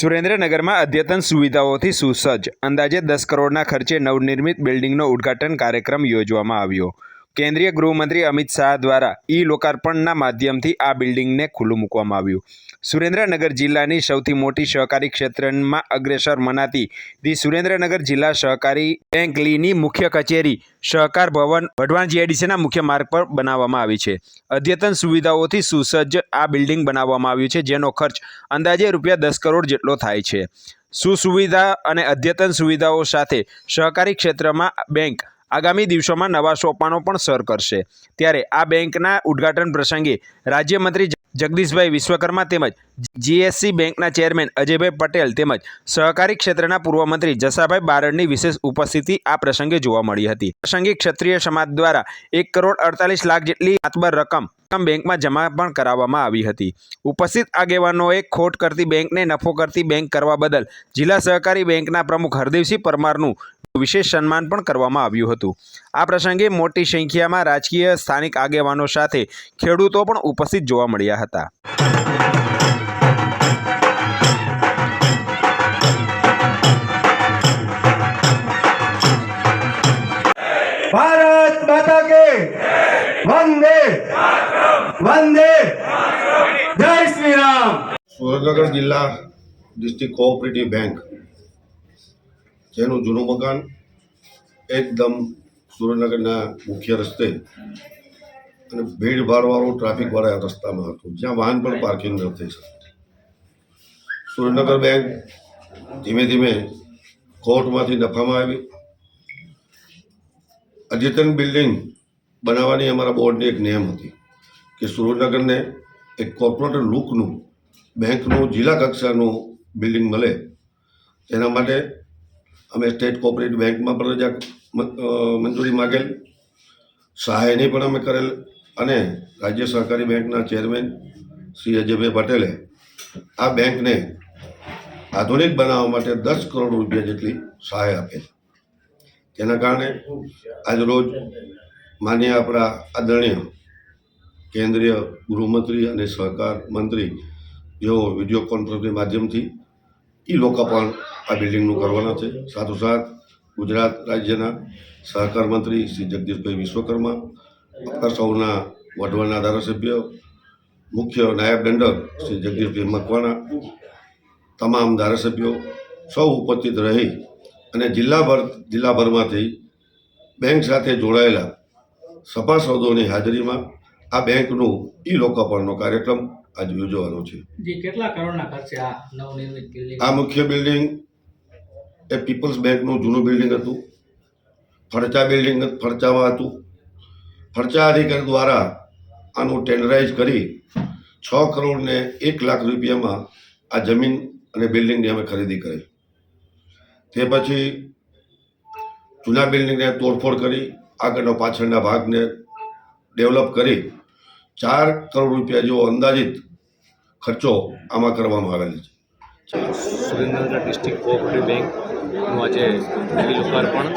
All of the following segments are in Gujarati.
સુરેન્દ્રનગરમાં અદ્યતન સુવિધાઓથી સુસજ્જ. અંદાજે દસ કરોડના ખર્ચે નવનિર્મિત બિલ્ડિંગનો ઉદ્ઘાટન કાર્યક્રમ યોજવામાં આવ્યો. કેન્દ્રીય ગૃહમંત્રી અમિત શાહ દ્વારા ઈ લોકાર્પણના માધ્યમથી આ બિલ્ડિંગને ખુલ્લું મૂકવામાં આવ્યું. સુરેન્દ્રનગર જિલ્લાની સૌથી મોટી સહકારી ક્ષેત્રમાં અગ્રેસર મનાતી ધી સુરેન્દ્રનગર જિલ્લા સહકારી બેંક લીની મુખ્ય કચેરી, સહકાર ભવન, વઢવાણ જીઆઈડીસીના મુખ્ય માર્ગ પર બનાવવામાં આવી છે. અદ્યતન સુવિધાઓથી સુસજ્જ આ બિલ્ડિંગ બનાવવામાં આવ્યું છે, જેનો ખર્ચ અંદાજે રૂપિયા દસ કરોડ જેટલો થાય છે. સુસુવિધા અને અદ્યતન સુવિધાઓ સાથે સહકારી ક્ષેત્રમાં બેંક આગામી દિવસોમાં નવા સોપાનો પણ સર કરશે. ત્યારે આ બેંકના ઉદ્ઘાટન પ્રસંગે રાજ્યમંત્રી જગદીશભાઈ વિશ્વકર્મા તેમજ જીએસસી બેંકના ચેરમેન અજયભાઈ પટેલ તેમજ સહકારી ક્ષેત્રના પૂર્વ મંત્રી જસાભાઈ બારડની વિશેષ ઉપસ્થિતિ આ પ્રસંગે જોવા મળી હતી. પ્રસંગે ક્ષત્રિય સમાજ દ્વારા એક કરોડ અડતાલીસ લાખ જેટલી રકમ રકમ બેંકમાં જમા પણ કરાવવામાં આવી હતી. ઉપસ્થિત આગેવાનોએ ખોટ કરતી બેંકને નફો કરતી બેંક કરવા બદલ જિલ્લા સહકારી બેંકના પ્રમુખ હરદેવસિંહ પરમારનું વિશેષ સન્માન પણ કરવામાં આવ્યું હતું. આ પ્રસંગે મોટી સંખ્યામાં રાજકીય સ્થાનિક આગેવાનો સાથે ખેડૂતો પણ ઉપસ્થિત જોવા મળ્યા હતા. ભારત માતા કે વંદે વંદે જય શ્રી રામ. સુરેન્દ્રનગર જિલ્લા ડિસ્ટ્રિક્ટ કોઓપરેટિવ બેંક જેનું જૂનું મકાન એકદમ સુરેન્દ્રનગરના મુખ્ય રસ્તે અને ભીડભાડવાળું ટ્રાફિકવાળા રસ્તામાં હતું. જ્યાં વાહન પણ પાર્કિંગ ન થઈ શકતું સુરેન્દ્રનગર બેંક ધીમે ધીમે કોર્ટમાંથી નફામાં આવી. અદ્યતન બિલ્ડિંગ બનાવવાની અમારા બોર્ડની એક નિયમ હતી કે સુરેન્દ્રનગરને એક કોર્પોરેટ લુકનું બેંકનું, જિલ્લા કક્ષાનું બિલ્ડિંગ મળે. તેના માટે અમે સ્ટેટ કોઓપરેટિવ બેંકમાં પણ રજા મંજૂરી માગેલ. સહાયની પણ અમે કરેલ અને રાજ્ય સહકારી બેંકના ચેરમેન શ્રી અજયભાઈ પટેલે આ બેંકને આધુનિક બનાવવા માટે દસ કરોડ રૂપિયા જેટલી સહાય આપેલ. તેના કારણે આજરોજ માન્ય આપણા આદરણીય કેન્દ્રીય ગૃહમંત્રી અને સહકાર મંત્રી જેઓ વીડિયો કોન્ફરન્સની માધ્યમથી ઈ લોકાર્પણ આ બિલ્ડિંગનું કરવાના છે. સાથોસાથ ગુજરાત રાજ્યના સહકાર મંત્રી શ્રી જગદીશભાઈ વિશ્વકર્મા આપણા સૌના વઢવાના ધારાસભ્ય, મુખ્ય નાયબ દંડક શ્રી જગદીશભાઈ મકવાણા, તમામ ધારાસભ્યો સૌ ઉપસ્થિત રહી અને જિલ્લાભર, જિલ્લાભરમાંથી બેંક સાથે જોડાયેલા સભાસદોની હાજરીમાં આ બેંકનું ઈ લોકાર્પણનો કાર્યક્રમ આજે યોજવાનો છે. જી કેટલા કરોડના ખર્ચે આ નવનિર્મિત બિલ્ડિંગ? આ મુખ્ય બિલ્ડિંગ એ પીપલ્સ બેંકનું જૂનું બિલ્ડિંગ હતું. ફરચા બિલ્ડિંગ ફરચામાં હતું. ફરચા અધિકારી દ્વારા આનું ટેન્ડરાઇઝ કરી છ કરોડ ને એક લાખ રૂપિયામાં આ જમીન અને બિલ્ડિંગની અમે ખરીદી કરી. તે પછી જૂના બિલ્ડિંગને તોડફોડ કરી આગળનો પાછળના ભાગને ડેવલપ કરી ચાર કરોડ રૂપિયા જેવો અંદાજિત ખર્ચો આમાં કરવામાં આવેલ છે. સુરેન્દ્રનગર ડિસ્ટ્રિક્ટ કોઓપરેટિવ બેંકનું આજે નવી લોકાર્પણ,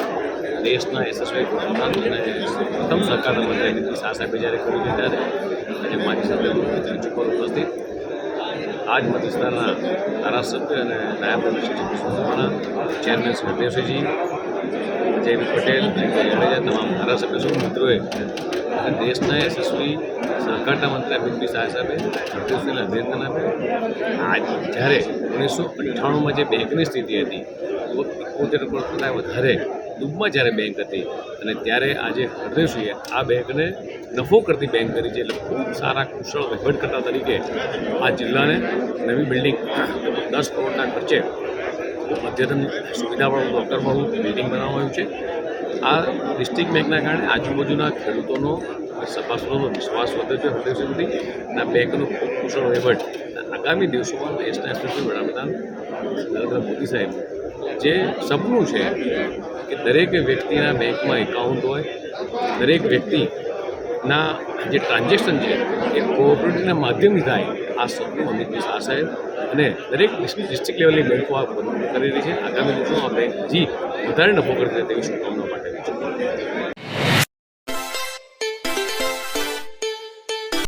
દેશના યશસ્વી પ્રધાન અને પ્રથમ સહકાર મંત્રી શાહ સાહેબે જ્યારે કર્યું છે ત્યારે આજે સાથે મંચ પર ઉપસ્થિત. આ જ મત ધારાસભ્ય અને નાયબ પ્રમુખ શ્રી ચેરમેન શ્રી હરદેવસિંહજી અજયભાઈ પટેલ અને તમામ ધારાસભ્ય શું મિત્રોએ દેશના યશસ્વી સહકારતા મંત્રી અમિતભાઈ શાહ સાહેબે હરદેવસિંહને અભિનંદન આપ્યા. આજ જ્યારે ઓગણીસો અઠ્ઠાણુંમાં જે બેંકની સ્થિતિ હતી એકોતેર કરોડ કરતાં વધારે ડૂબમાં જ્યારે બેંક હતી, અને ત્યારે આજે હરદેવસિંહે આ બેંકને નફો કરતી બેંક કરી છે, એટલે ખૂબ સારા કુશળ વહીવટકર્તા તરીકે આ જિલ્લાને નવી બિલ્ડિંગ, દસ કરોડના ખર્ચે અદ્યતન સુવિધાવાળું ડૉક્ટરવાળું બિલ્ડિંગ બનાવવામાં આવ્યું છે. આ ડિસ્ટ્રિક્ટ બેંકના કારણે આજુબાજુના ખેડૂતોનો સપાસનો વિશ્વાસ વધ્યો છે હૃદય સુધી. અને બેંકનો ખૂબ કુશળ વહીવટ આગામી દિવસોમાં દેશના યશસ્વી વડાપ્રધાન નરેન્દ્ર મોદી સાહેબ જે સપનું છે કે દરેક વ્યક્તિના બેંકમાં એકાઉન્ટ હોય, દરેક વ્યક્તિના જે ટ્રાન્ઝેક્શન છે એ કોઓપરેટિવના માધ્યમથી થાય, આ સપનું અમિત શાહ સાહેબ અને દરેક ડિસ્ટ્રિક્ટ લેવલની બેંકો આ કરી રહી છે. આગામી દિવસોમાં આપણે જી વધારે નફો કરતી તેવી શુભકામના પાઠવી છે